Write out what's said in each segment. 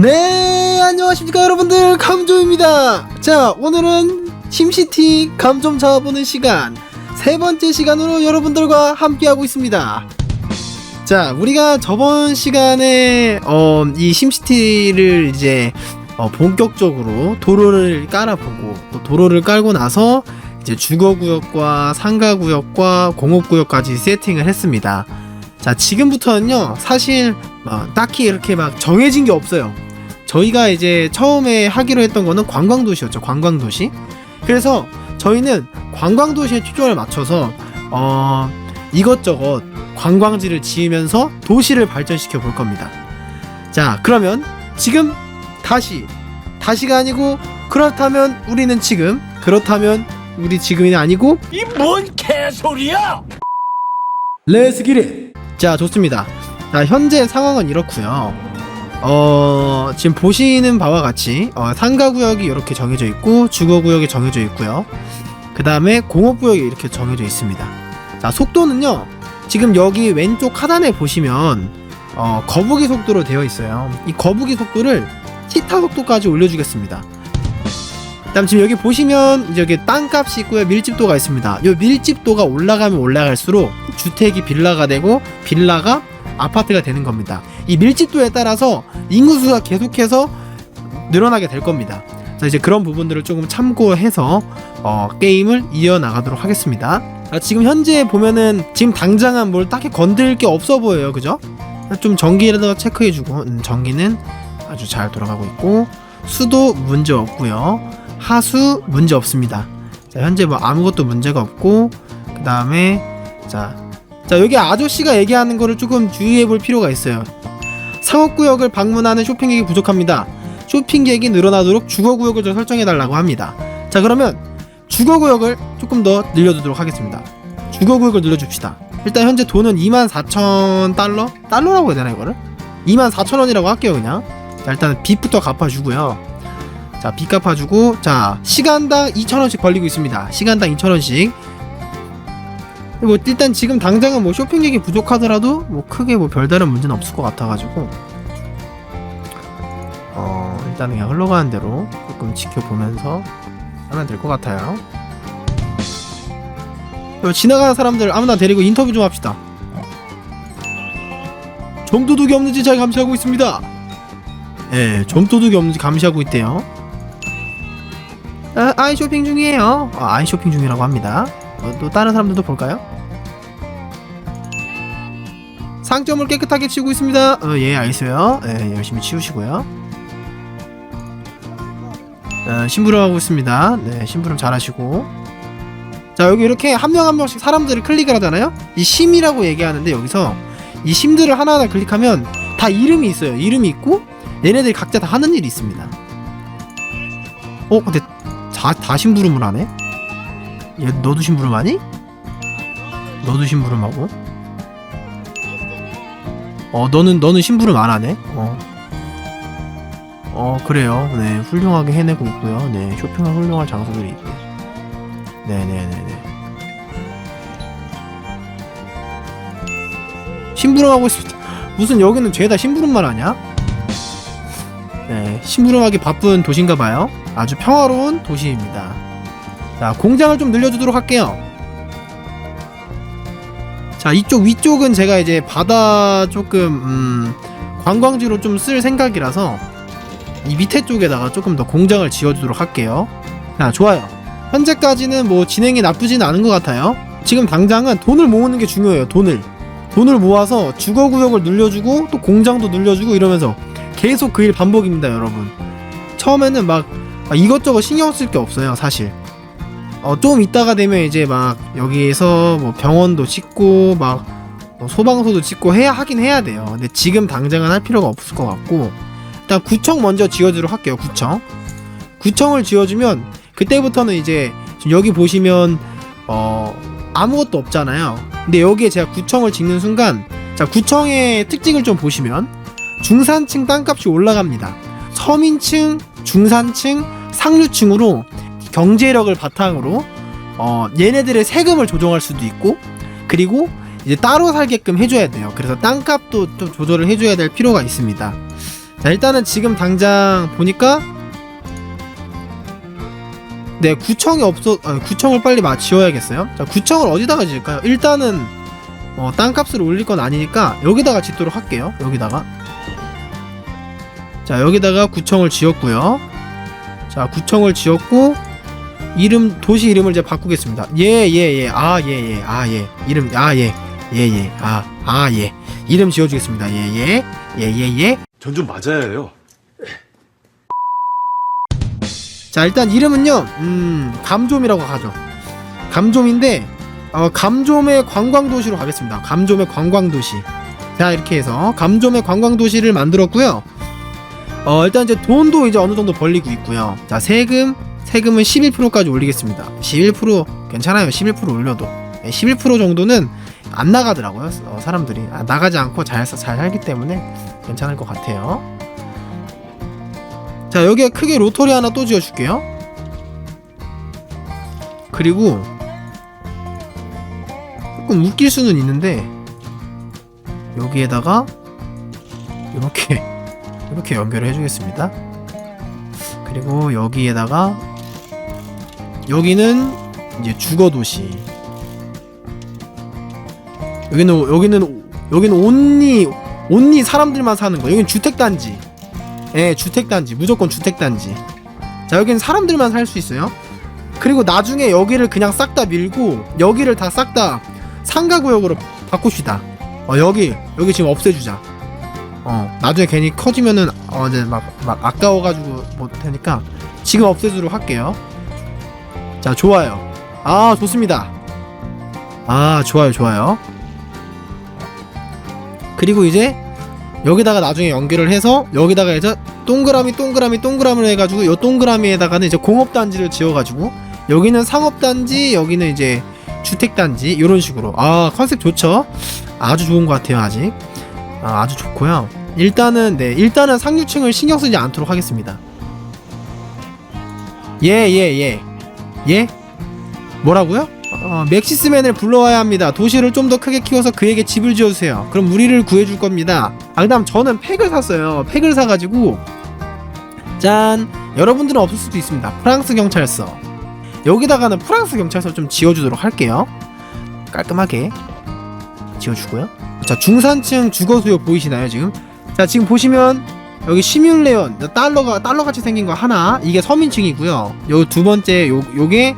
네 안녕하십니까 여러분들. 감조입니다. 자 오늘은 심시티 감좀 잡아보는 시간. 세 번째 시간으로 여러분들과 함께하고 있습니다. 자 우리가 저번 시간에 어, 이 심시티를 이제 어, 본격적으로 도로를 깔아보고 또 도로를 깔고 나서 이제 주거구역과 상가구역과 공업구역까지 세팅을 했습니다. 자 지금부터는요 사실 어, 딱히 이렇게 막 정해진 게 없어요 저희가 이제 처음에 하기로 했던 거는 관광도시였죠 관광도시. 그래서 저희는 관광도시에 초점을 맞춰서 어 이것저것 관광지를 지으면서 도시를 발전시켜 볼 겁니다. 자 그러면 지금 다시 다시가 아니고 그렇다면 우리는 지금 그렇다면 우리 지금이 아니고 이 뭔 개소리야! 레츠 기릿! 자 좋습니다. 자 현재 상황은 이렇고요 어 지금 보시는 바와 같이 어, 상가 구역이 이렇게 정해져 있고 주거 구역이 정해져 있고요. 그 다음에 공업 구역이 이렇게 정해져 있습니다. 자 속도는요 지금 여기 왼쪽 하단에 보시면 어, 거북이 속도로 되어 있어요. 이 거북이 속도를 티타 속도까지 올려주겠습니다. 그다음 지금 여기 보시면 여기 땅값이 있고요. 밀집도가 있습니다. 이 밀집도가 올라가면 올라갈수록 주택이 빌라가 되고 빌라가 아파트가 되는 겁니다. 이 밀집도에 따라서 인구수가 계속해서 늘어나게 될 겁니다. 자 이제 그런 부분들을 조금 참고해서 어, 게임을 이어나가도록 하겠습니다. 아, 지금 현재 보면은 지금 당장은 뭘 딱히 건들 게 없어 보여요. 그죠? 좀 전기라도 체크해주고 음, 전기는 아주 잘 돌아가고 있고 수도 문제 없고요. 하수 문제 없습니다. 자, 현재 뭐 아무것도 문제가 없고 그 다음에 자, 자 여기 아저씨가 얘기하는 거를 조금 주의해 볼 필요가 있어요. 상업구역을 방문하는 쇼핑객이 부족합니다. 쇼핑객이 늘어나도록 주거구역을 좀 설정해 달라고 합니다. 자 그러면 주거구역을 조금 더 늘려두도록 하겠습니다. 주거구역을 늘려줍시다. 일단 현재 돈은 24,000 달러? 달러라고 해야 되나 이거를? 24,000원이라고 할게요 그냥. 자 일단 빚부터 갚아주고요. 자, 빚 갚아주고, 자, 시간당 2,000원씩 벌리고 있습니다. 시간당 2,000원씩. 뭐, 일단 지금 당장은 뭐 쇼핑객이 부족하더라도, 뭐, 크게 뭐 별다른 문제는 없을 것 같아가지고, 어, 일단 그냥 흘러가는 대로 조금 지켜보면서 하면 될 것 같아요. 지나가는 사람들 아무나 데리고 인터뷰 좀 합시다. 점도둑이 없는지 잘 감시하고 있습니다. 예, 점도둑이 없는지 감시하고 있대요. 아, 아이 쇼핑 중이에요. 아, 아이 쇼핑 중이라고 합니다. 어, 또 다른 사람들도 볼까요? 상점을 깨끗하게 치우고 있습니다. 어, 예, 알겠어요. 예, 열심히 치우시고요. 어, 심부름하고 있습니다. 네, 심부름 잘하시고. 자, 여기 이렇게 한 명 한 명씩 사람들을 클릭을 하잖아요. 이 심이라고 얘기하는데 여기서 이 심들을 하나하나 클릭하면 다 이름이 있어요. 이름이 있고 얘네들이 각자 다 하는 일이 있습니다. 어, 근데 다, 다 심부름을 하네? 얘, 너도 심부름하니? 너도 심부름하고? 어, 너는, 너는 심부름 안 하네? 어. 어, 그래요. 네, 훌륭하게 해내고 있고요. 네, 쇼핑할 훌륭한 장소들이 있고. 네네네네. 심부름하고 있습니다. 무슨 여기는 죄다 심부름만 하냐? 네, 심부름하기 바쁜 도시인가 봐요. 아주 평화로운 도시입니다. 자, 공장을 좀 늘려주도록 할게요. 자, 이쪽 위쪽은 제가 이제 바다 조금 음, 관광지로 좀 쓸 생각이라서 이 밑에 쪽에다가 조금 더 공장을 지어주도록 할게요. 자, 좋아요. 현재까지는 뭐 진행이 나쁘진 않은 것 같아요. 지금 당장은 돈을 모으는 게 중요해요. 돈을. 돈을 모아서 주거구역을 늘려주고 또 공장도 늘려주고 이러면서 계속 그 일 반복입니다, 여러분. 처음에는 막, 막 이것저것 신경 쓸 게 없어요, 사실. 어, 좀 이따가 되면 이제 막 여기에서 뭐 병원도 짓고 막 뭐 소방서도 짓고 해야 하긴 해야 돼요. 근데 지금 당장은 할 필요가 없을 것 같고 일단 구청 먼저 지어주도록 할게요. 구청. 구청을 지어주면 그때부터는 이제 여기 보시면 어 아무것도 없잖아요. 근데 여기에 제가 구청을 짓는 순간 자 구청의 특징을 좀 보시면 중산층 땅값이 올라갑니다. 서민층, 중산층, 상류층으로 경제력을 바탕으로 어, 얘네들의 세금을 조정할 수도 있고 그리고 이제 따로 살게끔 해줘야 돼요. 그래서 땅값도 좀 조절을 해줘야 될 필요가 있습니다. 자 일단은 지금 당장 보니까 네 구청이 없어 아, 구청을 빨리 마 지어야겠어요. 자 구청을 어디다가 지을까요? 일단은 어, 땅값을 올릴 건 아니니까 여기다가 짓도록 할게요. 여기다가. 자 여기다가 구청을 지었고요. 자 구청을 지었고 이름 도시 이름을 이제 바꾸겠습니다. 예 예 예. 아 예 예. 아 예. 이름 아 예. 예 예. 아 아 예. 이름 지어주겠습니다. 예 예. 예 예 예. 전 좀 맞아야 해요. 자 일단 이름은요 음 감좀이라고 하죠. 감좀인데 어 감좀의 관광도시로 가겠습니다. 감좀의 관광도시. 자 이렇게 해서 감좀의 관광도시를 만들었고요. 어 일단 이제 돈도 이제 어느 정도 벌리고 있고요. 자 세금 세금은 11%까지 올리겠습니다. 11% 괜찮아요. 11% 올려도. 11% 정도는 안 나가더라고요. 어, 사람들이. 아, 나가지 않고 잘, 사- 잘 살기 때문에 괜찮을 것 같아요. 자 여기에 크게 로터리 하나 또 지어줄게요. 그리고 조금 웃길 수는 있는데 여기에다가 이렇게 이렇게 연결을 해주겠습니다. 그리고 여기에다가 여기는 이제 주거 도시 여기는 여기는 여기는 온리 온리 사람들만 사는 거 여기는 주택 단지 예, 주택 단지. 무조건 주택 단지. 자, 여기는 사람들만 살 수 있어요. 그리고 나중에 여기를 그냥 싹 다 밀고, 여기를 다 싹 다 상가 구역으로 바꿉시다. 어, 여기, 여기 지금 없애주자. 어, 나중에 괜히 커지면은, 어, 이제 막, 막 아까워가지고 못하니까, 지금 없애주도록 할게요. 자, 좋아요. 아, 좋습니다. 아, 좋아요, 좋아요. 그리고 이제, 여기다가 나중에 연결을 해서 여기다가 이제 동그라미 동그라미 동그라미를 해가지고 요 동그라미에다가는 이제 공업단지를 지어가지고 여기는 상업단지 여기는 이제 주택단지 이런 식으로 아 컨셉 좋죠 아주 좋은 것 같아요 아직 아, 아주 좋고요 일단은 네 일단은 상류층을 신경 쓰지 않도록 하겠습니다 예 예 예 예? 뭐라고요? 어, 멕시스맨을 불러와야 합니다. 도시를 좀 더 크게 키워서 그에게 집을 지어주세요. 그럼 우리를 구해줄 겁니다. 아, 그 다음 저는 팩을 샀어요. 팩을 사가지고 짠 여러분들은 없을 수도 있습니다. 프랑스 경찰서 여기다가는 프랑스 경찰서 좀 지어주도록 할게요. 깔끔하게 지어주고요. 자 중산층 주거 수요 보이시나요 지금? 자 지금 보시면 여기 시뮬레온 달러가 달러 같이 생긴 거 하나 이게 서민층이고요. 요 두 번째 요 요게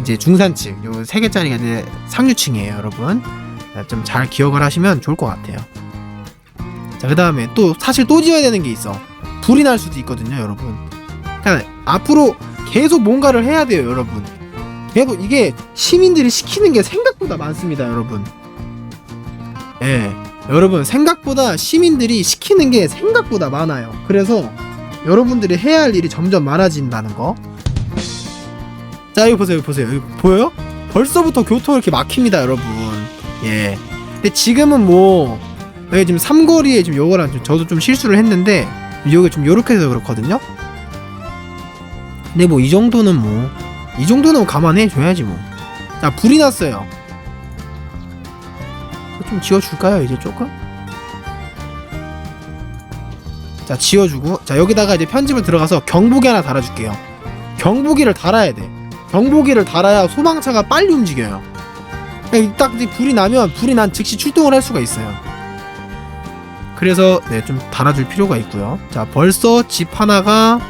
이제 중산층 요 세 개짜리가 이제 상류층이에요 여러분. 좀 잘 기억을 하시면 좋을 것 같아요. 자 그 다음에 또 사실 또 지어야 되는 게 있어. 불이 날 수도 있거든요 여러분. 그러니까 앞으로 계속 뭔가를 해야 돼요 여러분. 계속 이게 시민들이 시키는 게 생각보다 많습니다 여러분. 예 여러분 생각보다 시민들이 시키는 게 생각보다 많아요. 그래서 여러분들이 해야 할 일이 점점 많아진다는 거. 자 여기 보세요 여기 보세요. 여기 보여요? 벌써부터 교통 이렇게 막힙니다 여러분. 예. 근데 지금은 뭐 여기 지금 삼거리에 지금 요거랑 좀 저도 좀 실수를 했는데 여기 좀 요렇게 해서 그렇거든요? 근데 뭐 이 정도는 뭐 이 정도는 감안해 줘야지 뭐 자 불이 났어요 좀 지워줄까요 이제 조금? 자 지워주고 자 여기다가 이제 편집을 들어가서 경보기 하나 달아줄게요 경보기를 달아야 돼 경보기를 달아야 소방차가 빨리 움직여요. 딱 불이 나면 불이 난 즉시 출동을 할 수가 있어요. 그래서 네, 좀 달아줄 필요가 있고요. 자, 벌써 집 하나가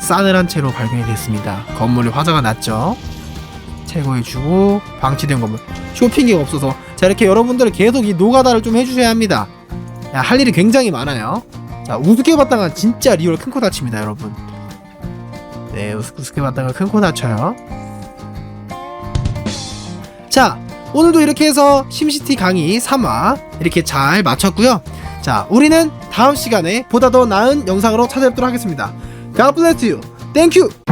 싸늘한 채로 발견이 됐습니다. 건물이 화자가 났죠. 제거해주고 방치된 건물. 쇼핑기가 없어서 자 이렇게 여러분들은 계속 이 노가다를 좀 해주셔야 합니다. 야, 할 일이 굉장히 많아요. 자, 우습게 봤다가 진짜 리얼 큰 코 다칩니다, 여러분. 네, 우습게 봤다가 큰 코 다쳐요. 자, 오늘도 이렇게 해서 심시티 강의 3화 이렇게 잘 마쳤고요. 자, 우리는 다음 시간에 보다 더 나은 영상으로 찾아뵙도록 하겠습니다. God bless you. Thank you.